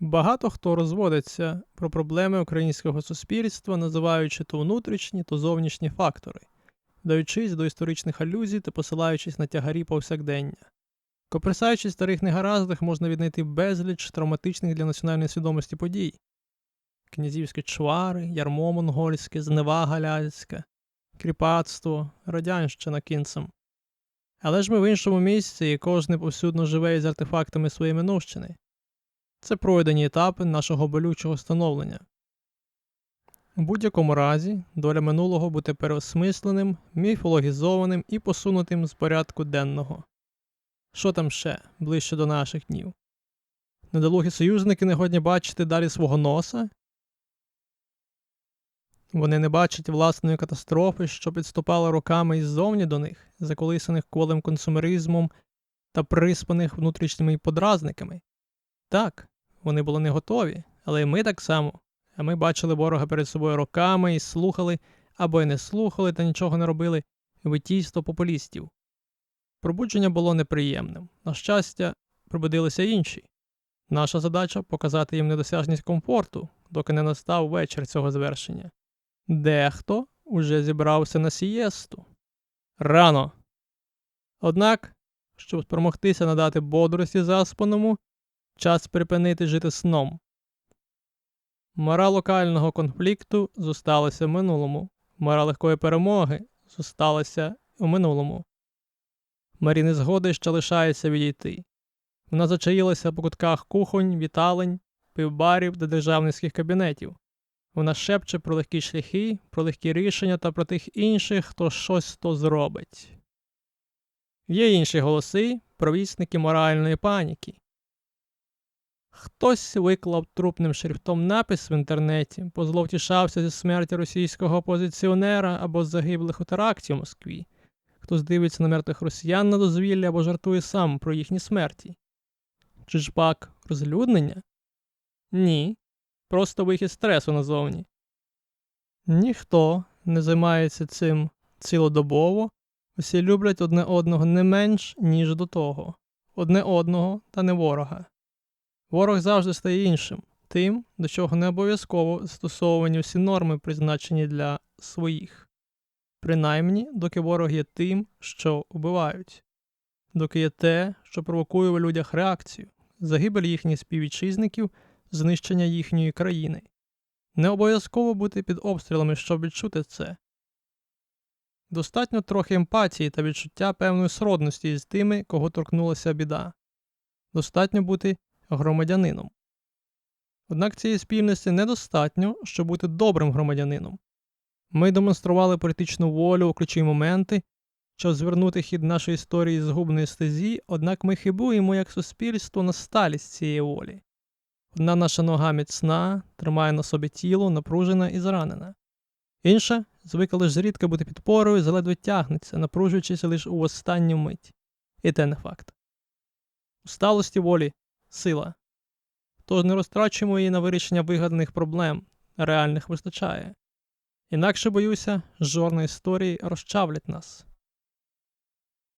Багато хто розводиться про проблеми українського суспільства, називаючи то внутрішні, то зовнішні фактори, вдаючись до історичних алюзій та посилаючись на тягарі повсякдення. Коприсаючись старих негараздах, можна віднайти безліч травматичних для національної свідомості подій: князівські чвари, ярмо монгольське, зневага ляцька, кріпацтво, радянщина кінцем. Але ж ми в іншому місці, і кожен повсюдно живе із артефактами своєї минувщини. Це пройдені етапи нашого болючого становлення. У будь-якому разі, доля минулого буде переосмисленим, міфологізованим і посунутим з порядку денного. Що там ще ближче до наших днів? Недолугі союзники не годні бачити далі свого носа? Вони не бачать власної катастрофи, що підступала роками іззовні до них, заколисаних колем консумеризмом та приспаних внутрішніми подразниками. Так, вони були не готові, але й ми так само. А ми бачили ворога перед собою роками і слухали або й не слухали та нічого не робили витійство популістів. Пробудження було неприємним. На щастя, пробудилися інші. Наша задача показати їм недосяжність комфорту, доки не настав вечір цього звершення. Дехто уже зібрався на сієсту. Рано. Однак, щоб спромогтися надати бодрості заспаному, час припинити жити сном. Мора локального конфлікту зосталася в минулому. Мора легкої перемоги зосталася у минулому. Марі незгоди ще лишається відійти. Вона зачаїлася по кутках кухонь, віталень, пивбарів та державницьких кабінетів. Вона шепче про легкі шляхи, про легкі рішення та про тих інших, хто щось то зробить. Є інші голоси, провісники моральної паніки. Хтось виклав трупним шрифтом напис в інтернеті, позловтішався зі смерті російського опозиціонера або загиблих у теракті в Москві. Хтось дивиться на мертвих росіян на дозвілля або жартує сам про їхні смерті. Чи ж пак розлюднення? Ні. Просто вихід стресу назовні. Ніхто не займається цим цілодобово, усі люблять одне одного не менш, ніж до того, одне одного та не ворога. Ворог завжди стає іншим, тим, до чого не обов'язково застосовані всі норми, призначені для своїх, принаймні, доки ворог є тим, що убивають, доки є те, що провокує у людях реакцію, загибель їхніх співвітчизників, знищення їхньої країни. Не обов'язково бути під обстрілами, щоб відчути це. Достатньо трохи емпатії та відчуття певної сродності з тими, кого торкнулася біда. Достатньо бути громадянином. Однак цієї спільності недостатньо, щоб бути добрим громадянином. Ми демонстрували політичну волю у ключові моменти, щоб звернути хід нашої історії з губної стезі, однак ми хибуємо як суспільство на сталість цієї волі. Одна наша нога міцна, тримає на собі тіло, напружена і зранена. Інша звикла лише зрідка бути підпорою, заледве тягнеться, напружуючись лише у останню мить. І те не факт. Усталості волі сила. Тож не розтрачуємо її на вирішення вигаданих проблем, реальних вистачає. Інакше, боюся, жорна історії розчавлять нас.